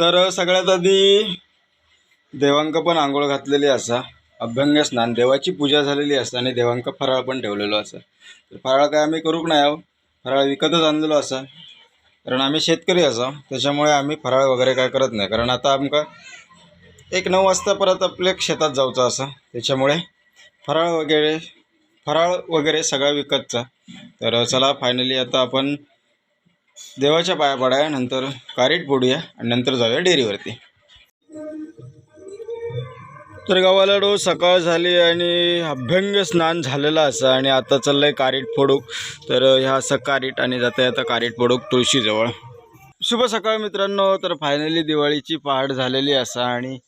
तर सगळ्यात आधी देवांक पण आंघोळ घातलेली असा. अभ्यंग स्नान देवाची पूजा झालेली असता आणि देवांक फराळ पण ठेवलेलो असा. तर फराळ काय आम्ही करूक नाही आहो. फराळ विकतच आणलेलो असा. कारण आम्ही शेतकरी असा. त्याच्यामुळे आम्ही फराळ वगैरे काय करत नाही. कारण आता आमका एक नऊ वाजता परत आपल्या शेतात जाऊचं असं. त्याच्यामुळे फराळ वगैरे फराळ वगैरे सगळा विकतचा. तर चला फायनली आता आपण देवाच्या पाया पडाया नंतर कारीट फोडूया आणि नंतर जाऊया डेअरीवरती. तर गावाला डो सकाळ झाली आणि अभ्यंग स्नान झालेलं असं आणि आता चाललंय कारीट फोडूक. तर ह्या असं कारीट आणि जाता येता कारीट फोडूक तुळशीजवळ. शुभ सकाळ मित्रांनो तर फायनली दिवाळीची पहाट झालेली असा आणि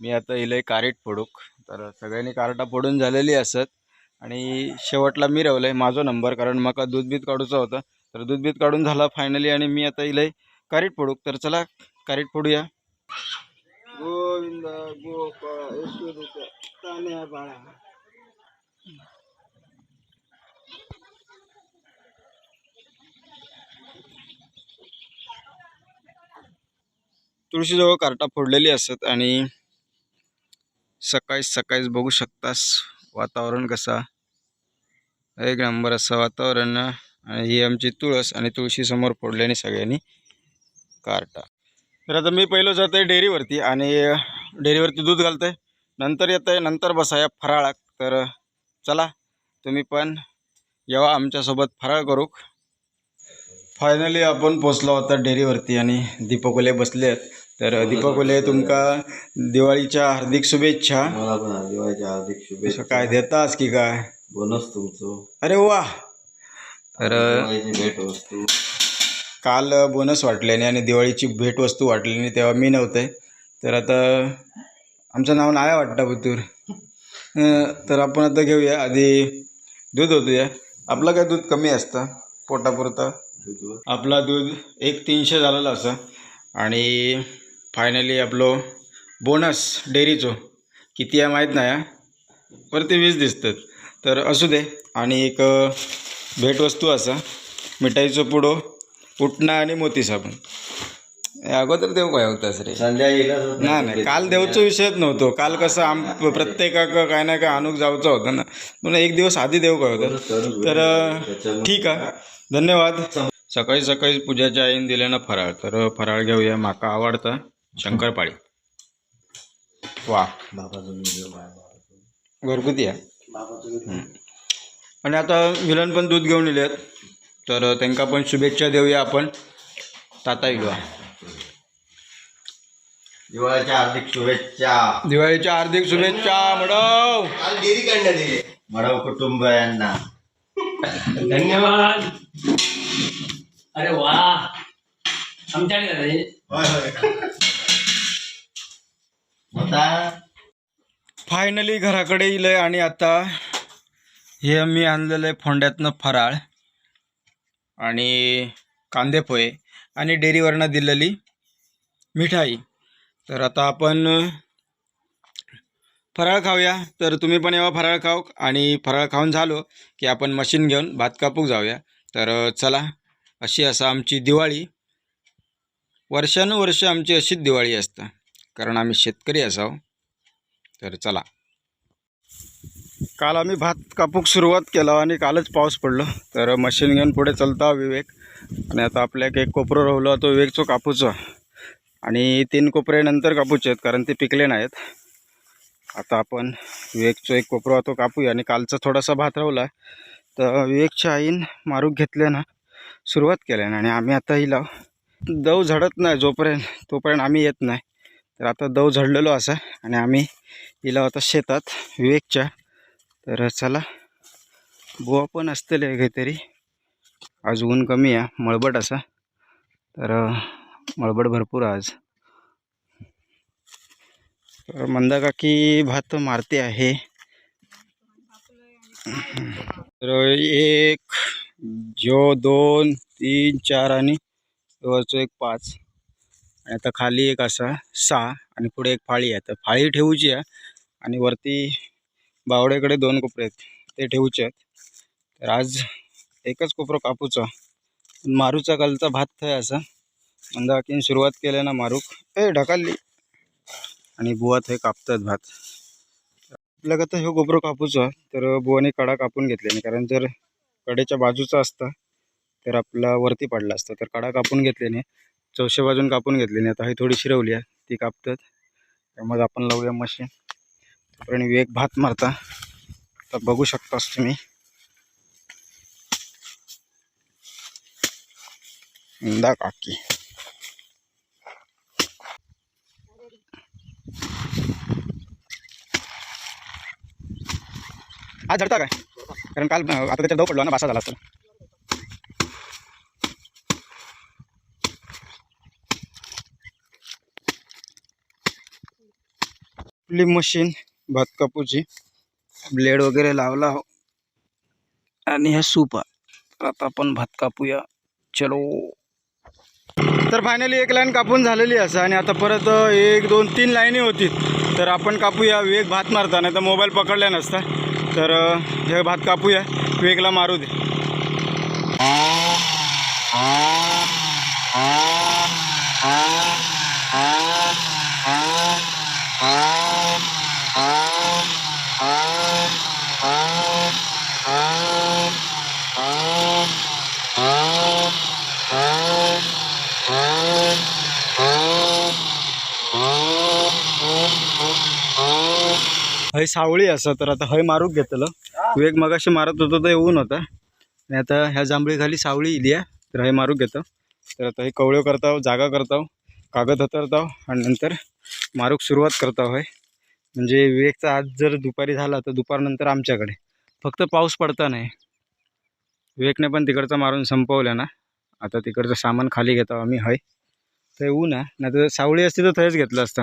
मी आता इलंय कारीट फोडूक. तर सगळ्यांनी कार्टा फोडून झालेली असत आणि शेवटला मी रवलंय माझा नंबर कारण मका दूध बीत काढूचा होता. तर दूध बीत काढून झाला फायनली आणि मी आता इलंय कारीट फोडूक तर चला कारीट फोडूया. गोविंद गोपाळ बाळा. तुळशीजवळ कार्टा फोडलेली असत आणि सकाळी सकाळीच बघू शकतास वातावरण कसा. एक नंबर असं वातावरण. आणि ही आमची तुळस आणि तुळशी समोर फोडल्याने सगळ्यांनी कार्टा. तर आता मी पहिलं जात आहे डेअरीवरती आणि डेअरीवरती दूध घालतं आहे नंतर येतं आहे नंतर बसाया फराळाक. तर चला तुम्ही पण येवा आमच्यासोबत फराळ करूक फायनली आपण पोचलो होता डेअरीवरती आणि दीपकोले बसले आहेत. तर दीपकोले तुमका दिवाळीच्या हार्दिक शुभेच्छा. मला पण हा दिवाळीच्या हार्दिक शुभेच्छा. काय देतास की काय? बोनस तुमचं. अरे वा! तर दिवाळीची भेट वस्तू काल बोनस वाटल्याने आणि दिवाळीची भेटवस्तू वाटल्याने तेव्हा मी नव्हते. तर आता आमचं नाव नाही वाटतं बुतूर तर आपण आता घेऊया. आधी दूध ओतूया. आपलं काय दूध कमी असतं? पोटापुरतं. आपला दूध एक तीनशे झालेलं असं. आणि फायनली आपलं बोनस डेअरीचो. किती आहे माहीत नाही हा. वरती वीस दिसतात. तर असू दे. आणि एक भेटवस्तू असा मिठाईचं पुडो उठणं आणि मोती साबण अगोदर देव काय होतास रे? संध्याकाळीला नाही नाही काल देवचा विषयच नव्हतो. काल कसं आम प्रत्येकाक काय ना काय आणूक जाऊचं होतं ना. म्हणून एक दिवस आधी देव काय होतं. तर ठीक आहे. धन्यवाद. सकाळी सकाळी पूजाच्या आईन दिले ना फराळ. तर फराळ घेऊया माका आवडतं शंकरपाळी. वा. घरगुती आहे. आणि आता विलन पण दूध घेऊन येलेत. तर त्यांना पण शुभेच्छा देऊया आपण. ताता इलवा दिवाळीच्या हार्दिक शुभेच्छा. दिवाळीच्या हार्दिक शुभेच्छा मडव. मडव कुटुंबियांना. धन्यवाद. अरे वा. आमच्याकडे फायनली घराकडे येईल आणि आता हे मी आणलेलं आहे फोंड्यातनं फराळ आणि कांदे पोहे आणि डेअरीवरनं दिलेली मिठाई. तर आता आपण फराळ खाऊया. तर तुम्ही पण येवा फराळ खाऊ आणि फराळ खाऊन झालो की आपण मशीन घेऊन भात कापूक जाऊया. तर चला अशी असं आमची दिवाळी. वर्षानुवर्ष आमची अशीच दिवाळी असतं कारण आम्ही शेतकरी असाव. तर चला. काल आम्ही भात कापूक सुरुवात केला आणि कालच पाऊस पडलो. तर मशीन घेऊन पुढे चलता विवेक. आणि आता आपल्याक एक कोपरो राहिलो तो विवेकचो कापूचा. आणि तीन कोपरे नंतर कापूचे आहेत कारण ते पिकले नाहीत. आता आपण विवेकचो एक कोपरो तो कापूया. आणि कालचा थोडासा भात राहिला. तर विवेकच्या आईन मारूक घेतल्यानं सुरुवात केल्यानं आणि आम्ही आता हिला दव झडत नाही जोपर्यंत तोपर्यंत आम्ही येत नाही. तर आता दव झडलेलो असा. आणि आम्ही हिला आता शेतात विवेकच्या तर चला बुवा पण असतील काहीतरी. आज ऊन कमी आहे मळबट असा. तर मळबट भरपूर आहे आज. तर मंदा काकी भात मारते आहे. तर एक जो दोन तीन चार आणि जवळचो एक पाच. आणि आता खाली एक असा सहा आणि पुढे एक फाळी आहे. तर फाळी ठेवूची आहे आणि वरती बावड्याकडे दोन कोपरे आहेत. ते ठेवूचे आहेत. तर आज एकच कोपरं कापूचा. मारूचा कालचा भात थय असा. मंदाकीन सुरुवात केली ना मारूक. ए ढकलली. आणि बुवा थंय कापतात भात. आपल्याला तर ह्यो कोपरो कापूचा. तर बुवाने कडा कापून घेतल्याने कारण जर कडेच्या बाजूचा असता तर आपला वरती पडला असता. तर कडा कापून घेतल्याने चौशे बाजून कापून घेतल्याने आता ही थोडी शिरवली आहे. ती कापतात. मग आपण लावूया मशीन. आणि वेग भात मारता. तर बघू शकतास तुम्ही. इंदा काकी. आज झडता काय? कारण काल अं, आता दव पडलो ना बासा झाला मशीन. भात कापूची. ब्लेड वगैरे लावला हो. आणि हे सूप आहे. तर आता आपण भात कापूया. चलो. तर फायनली एक लाईन कापून झालेली असं. आणि आता परत एक दोन तीन लाईनी होती. तर आपण कापूया. वेग भात मारता. नाही तर मोबाईल पकडल्या नसता. तर हे भात कापूया. वेगला मारू दे. हय सावळी असं तर आता हय मारूक घेतलं. वेग मगाशी मारत होतो तर येऊन होता. आणि आता ह्या जांभळी खाली सावळी इली आहे तर हय मारूक घेतो. तर आता हे कवळ्यो करताव जागा करताव कागद हतरताव आणि नंतर मारूक सुरुवात करताव हय. म्हणजे वेगचा आज जर दुपारी झाला तर दुपारनंतर आमच्याकडे. फक्त पाऊस पडता नाही. वेकने पण तिकडचा मारून संपवलं ना. आता तिकडचं सामान खाली घेतो आम्ही हय. तर ऊन ना. नाही तर सावळी असती तर थंयच घेतलं असतं.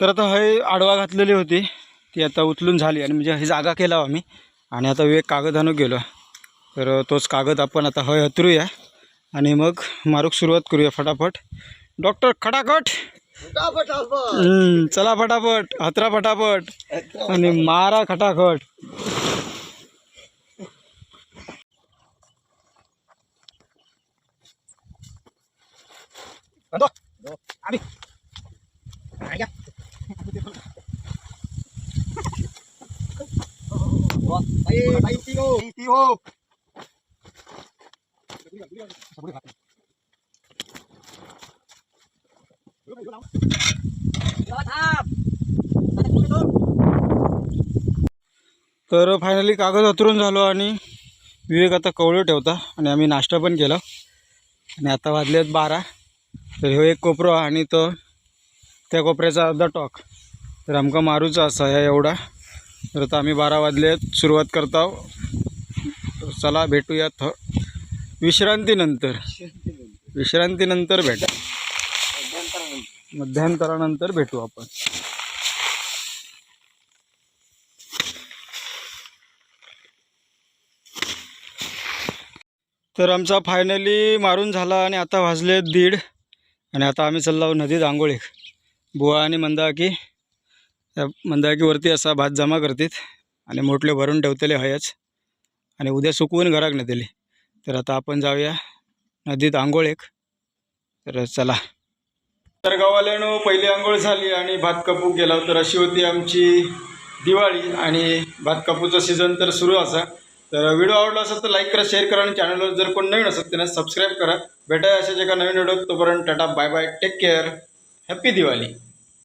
तर आता हय आडवा घातलेली होती. ती आता उचलून झाली आणि म्हणजे ही जागा केला आम्ही. आणि आता वेग कागद आणून गेलो. तर तोच कागद आपण आता हय हतरूया. आणि मग मारूक सुरुवात करूया फटाफट. डॉक्टर खटाखट चला फटाफट हतरा फटाफट. आणि मारा खटाखट. तर फायनली कागद अतरून झालो आणि विवेक आता कवळं ठेवता आणि आम्ही नाश्ता पण केला. आणि आता वाजले आहेत बारा. तर ह्यो एक कोपरो आणि तो त्या कोपऱ्याचा अर्धा टॉक. तर आमका मारूचा असा ह्या एवढा. तर आता आम्ही बारा वाजले सुरुवात करता. तर चला भेटूया थ विश्रांतीनंतर. विश्रांतीनंतर भेटा मध्यांतरानंतर भेटू आपण. तर आमचा फायनली मारून झाला आणि आता वाजले दीड. आणि आता आम्ही चाललो नदीत आंघोळीक बुवा आणि मंदाकी. त्या मंदाकीवरती असा भात जमा करतात आणि मोठले भरून ठेवतेले हयच आणि उद्या सुकवून घराक नेतेले. तर आता आपण जाऊया नदीत आंघोळ एक. तर चला. तर गावाल्यानं पहिली आंघोळ झाली आणि भात कापू गेला. तर अशी होती आमची दिवाळी आणि भात कापूचा सीझन तर सुरू असा. तर व्हिडिओ आवडला असेल तर लाईक करा शेअर करा आणि चॅनलवर जर कोण नवीन असेल त्यांना सबस्क्राईब करा. भेटा जे का नवीन व्हिडिओ तोपर्यंत tata bye bye take care happy Diwali.